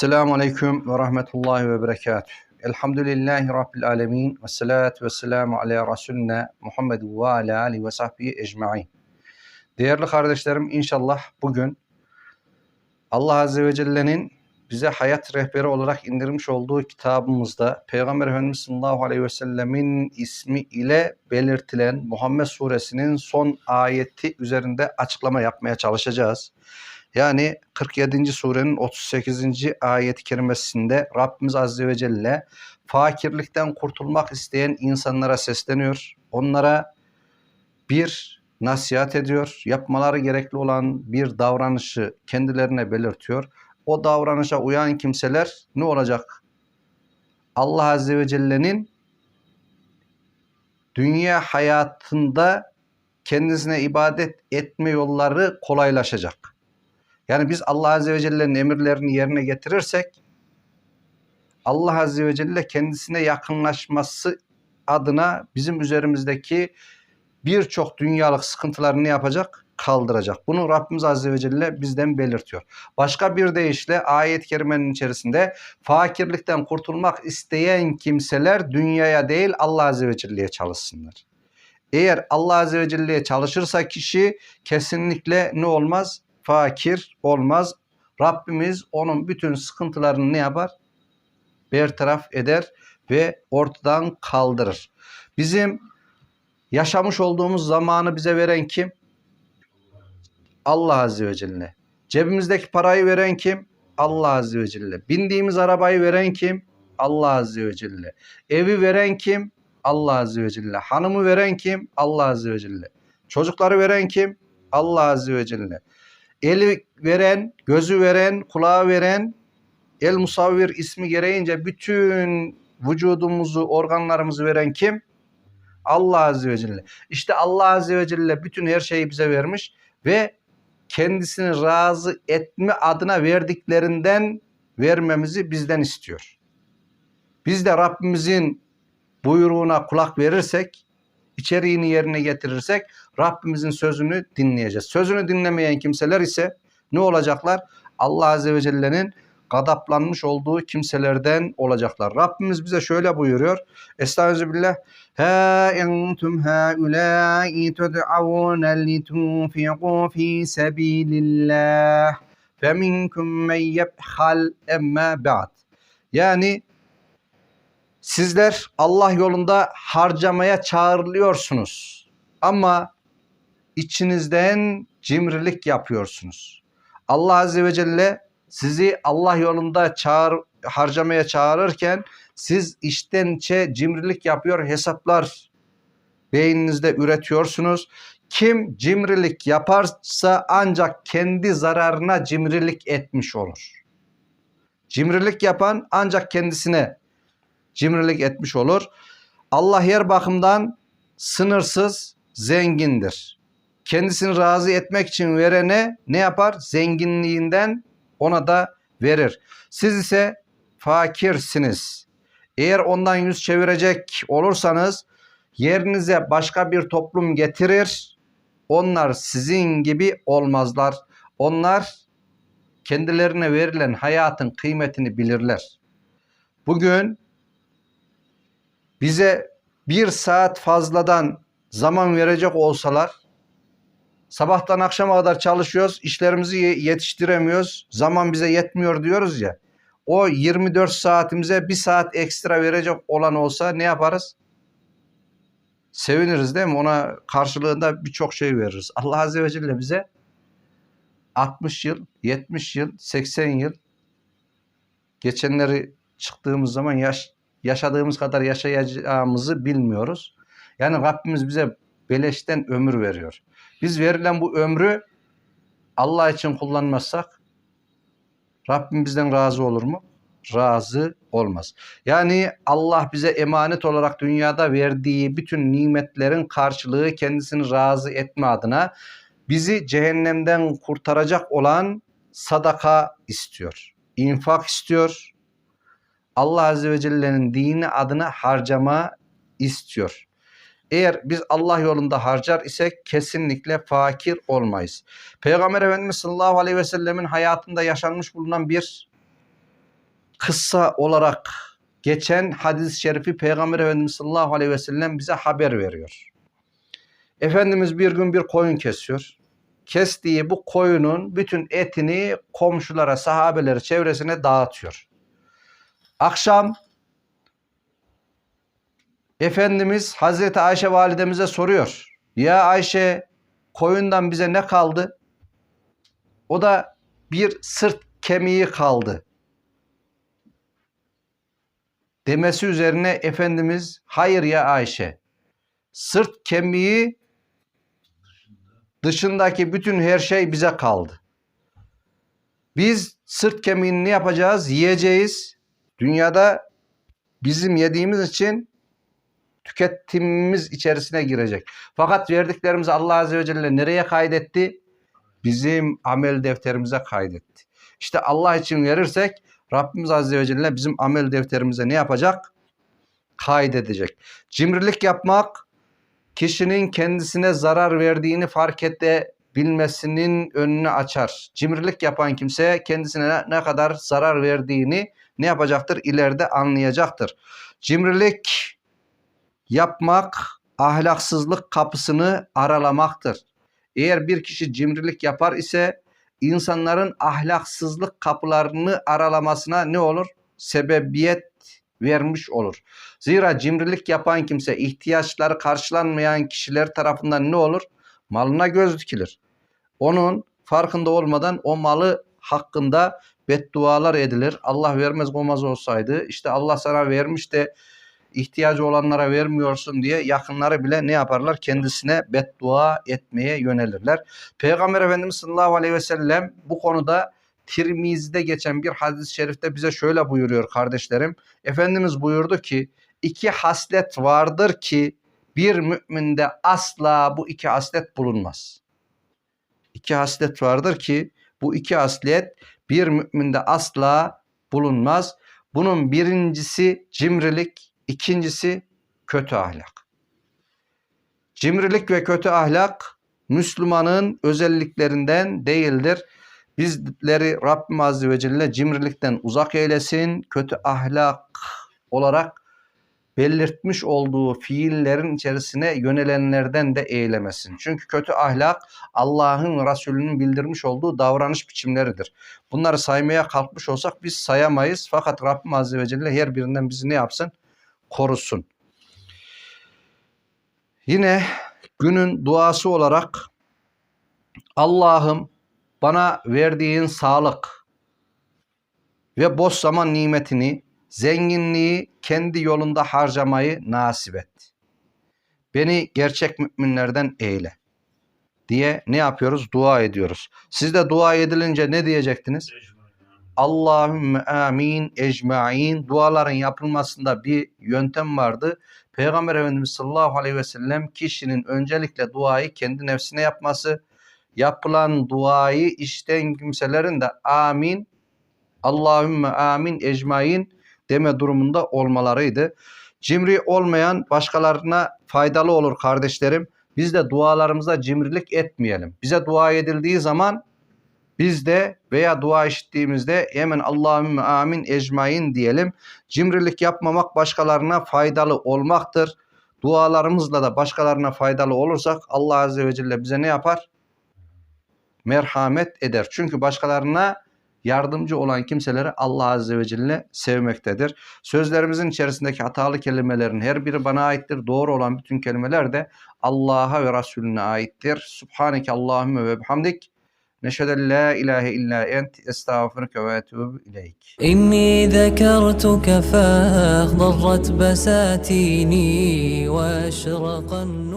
Esselamu Aleyküm ve Rahmetullahi ve Berekatuhu. Elhamdülillahi Rabbil Alemin ve salatu ve selamu ala Resulüne Muhammed ve ala alihi ve sahbihi ecma'in. Değerli kardeşlerim inşallah bugün Allah Azze ve Celle'nin bize hayat rehberi olarak indirmiş olduğu kitabımızda Peygamber Efendimiz sallallahu aleyhi ve sellemin ismi ile belirtilen Muhammed suresinin son ayeti üzerinde açıklama yapmaya çalışacağız. Yani 47. surenin 38. ayet-i kerimesinde Rabbimiz Azze ve Celle fakirlikten kurtulmak isteyen insanlara sesleniyor. Onlara bir nasihat ediyor. Yapmaları gerekli olan bir davranışı kendilerine belirtiyor. O davranışa uyan kimseler ne olacak? Allah Azze ve Celle'nin dünya hayatında kendisine ibadet etme yolları kolaylaşacak. Yani biz Allah Azze ve Celle'nin emirlerini yerine getirirsek Allah Azze ve Celle kendisine yakınlaşması adına bizim üzerimizdeki birçok dünyalık sıkıntıları ne yapacak? Kaldıracak. Bunu Rabbimiz Azze ve Celle bizden belirtiyor. Başka bir deyişle ayet-i kerimenin içerisinde fakirlikten kurtulmak isteyen kimseler dünyaya değil Allah Azze ve Celle'ye çalışsınlar. Eğer Allah Azze ve Celle'ye çalışırsa kişi kesinlikle ne olmaz? Fakir olmaz. Rabbimiz onun bütün sıkıntılarını ne yapar? Bertaraf eder ve ortadan kaldırır. Bizim yaşamış olduğumuz zamanı bize veren kim? Allah Azze ve Celle. Cebimizdeki parayı veren kim? Allah Azze ve Celle. Bindiğimiz arabayı veren kim? Allah Azze ve Celle. Evi veren kim? Allah Azze ve Celle. Hanımı veren kim? Allah Azze ve Celle. Çocukları veren kim? Allah Azze ve Celle eli veren, gözü veren, kulağı veren, el musavvir ismi gereğince bütün vücudumuzu, organlarımızı veren kim? Allah Azze ve Celle. İşte Allah Azze ve Celle bütün her şeyi bize vermiş ve kendisini razı etme adına verdiklerinden vermemizi bizden istiyor. Biz de Rabbimizin buyruğuna kulak verirsek, içeriğini yerine getirirsek Rabbimizin sözünü dinleyeceğiz. Sözünü dinlemeyen kimseler ise ne olacaklar? Allah Azze ve Celle'nin gadaplanmış olduğu kimselerden olacaklar. Rabbimiz bize şöyle buyuruyor. Estağfirullah. Ha entum haulâi tud'avûne litunfiqû fî sebîlillâh. Feminkum men yebhal emme ba'd. Yani sizler Allah yolunda harcamaya çağrılıyorsunuz. Ama içinizden cimrilik yapıyorsunuz. Allah Azze ve Celle sizi Allah yolunda çağır, harcamaya çağırırken siz içten içe cimrilik yapıyor hesaplar beyninizde üretiyorsunuz. Kim cimrilik yaparsa ancak kendi zararına cimrilik etmiş olur. Cimrilik yapan ancak kendisine cimrilik etmiş olur. Allah her bakımdan sınırsız zengindir. Kendisini razı etmek için verene ne yapar? Zenginliğinden ona da verir. Siz ise fakirsiniz. Eğer ondan yüz çevirecek olursanız yerinize başka bir toplum getirir. Onlar sizin gibi olmazlar. Onlar kendilerine verilen hayatın kıymetini bilirler. Bugün bize bir saat fazladan zaman verecek olsalar sabahtan akşama kadar çalışıyoruz, işlerimizi yetiştiremiyoruz, zaman bize yetmiyor diyoruz ya. O 24 saatimize bir saat ekstra verecek olan olsa ne yaparız? Seviniriz değil mi? Ona karşılığında birçok şey veririz. Allah Azze ve Celle bize 60 yıl, 70 yıl, 80 yıl geçenleri çıktığımız zaman yaş, yaşadığımız kadar yaşayacağımızı bilmiyoruz. Yani Rabbimiz bize beleşten ömür veriyor. Biz verilen bu ömrü Allah için kullanmazsak Rabbim bizden razı olur mu? Razı olmaz. Yani Allah bize emanet olarak dünyada verdiği bütün nimetlerin karşılığı kendisini razı etme adına bizi cehennemden kurtaracak olan sadaka istiyor. infak istiyor. Allah Azze ve Celle'nin dini adına harcama istiyor. Eğer biz Allah yolunda harcar isek kesinlikle fakir olmayız. Peygamber Efendimiz sallallahu aleyhi ve sellemin hayatında yaşanmış bulunan bir kıssa olarak geçen hadis-i şerifi Peygamber Efendimiz sallallahu aleyhi ve sellem bize haber veriyor. Efendimiz bir gün bir koyun kesiyor. Kestiği bu koyunun bütün etini komşulara, sahabeleri çevresine dağıtıyor. Akşam Efendimiz Hazreti Ayşe validemize soruyor. Ya Ayşe koyundan bize ne kaldı? O da bir sırt kemiği kaldı. Demesi üzerine Efendimiz hayır ya Ayşe sırt kemiği dışındaki bütün her şey bize kaldı. Biz sırt kemiğini ne yapacağız? Yiyeceğiz. Dünyada bizim yediğimiz için tüketimimiz içerisine girecek. Fakat verdiklerimizi Allah Azze ve Celle nereye kaydetti? Bizim amel defterimize kaydetti. İşte Allah için verirsek Rabbimiz Azze ve Celle bizim amel defterimize ne yapacak? Kaydedecek. Cimrilik yapmak kişinin kendisine zarar verdiğini fark edebilmesinin önünü açar. Cimrilik yapan kimse kendisine ne- kadar zarar verdiğini ne yapacaktır? İleride anlayacaktır. Cimrilik yapmak ahlaksızlık kapısını aralamaktır. Eğer bir kişi cimrilik yapar ise insanların ahlaksızlık kapılarını aralamasına ne olur? Sebebiyet vermiş olur. Zira cimrilik yapan kimse ihtiyaçları karşılanmayan kişiler tarafından ne olur? Malına göz dikilir. Onun farkında olmadan o malı hakkında beddualar edilir. Allah vermez olmaz olsaydı işte Allah sana vermiş de ihtiyacı olanlara vermiyorsun diye yakınları bile ne yaparlar? Kendisine beddua etmeye yönelirler. Peygamber Efendimiz sallallahu aleyhi ve sellem bu konuda Tirmizi'de geçen bir hadis-i şerifte bize şöyle buyuruyor kardeşlerim. Efendimiz buyurdu ki iki haslet vardır ki bir müminde asla bu iki haslet bulunmaz. İki haslet vardır ki bu iki haslet bir müminde asla bulunmaz. Bunun birincisi cimrilik, ikincisi kötü ahlak. Cimrilik ve kötü ahlak Müslümanın özelliklerinden değildir. Bizleri Rabbim Azze ve Celle cimrilikten uzak eylesin. Kötü ahlak olarak belirtmiş olduğu fiillerin içerisine yönelenlerden de eylemesin. Çünkü kötü ahlak Allah'ın Resulü'nün bildirmiş olduğu davranış biçimleridir. Bunları saymaya kalkmış olsak biz sayamayız. Fakat Rabbim Azze ve Celle her birinden bizi ne yapsın? Korusun. Yine günün duası olarak Allah'ım bana verdiğin sağlık ve boş zaman nimetini, zenginliği kendi yolunda harcamayı nasip et. Beni gerçek müminlerden eyle diye ne yapıyoruz? Dua ediyoruz. Siz de dua edilince ne diyecektiniz? Allahümme amin ecmain duaların yapılmasında bir yöntem vardı. Peygamber Efendimiz sallallahu aleyhi ve sellem kişinin öncelikle duayı kendi nefsine yapması, yapılan duayı işten kimselerin de amin Allahümme amin ecmain deme durumunda olmalarıydı. Cimri olmayan başkalarına faydalı olur kardeşlerim. Biz de dualarımızda cimrilik etmeyelim. Bize dua edildiği zaman biz de veya dua işittiğimizde hemen Allahümme amin ecmain diyelim. Cimrilik yapmamak başkalarına faydalı olmaktır. Dualarımızla da başkalarına faydalı olursak Allah Azze ve Celle bize ne yapar? Merhamet eder. Çünkü başkalarına yardımcı olan kimseleri Allah Azze ve Celle sevmektedir. Sözlerimizin içerisindeki hatalı kelimelerin her biri bana aittir. Doğru olan bütün kelimeler de Allah'a ve Resulüne aittir. Subhaneke Allahümme ve bihamdik. Neşhedü en la ilahe illa ent estağfirüke ve etûbü ileyk. إني ذكرتك فاخضرت بساتيني وأشرق النور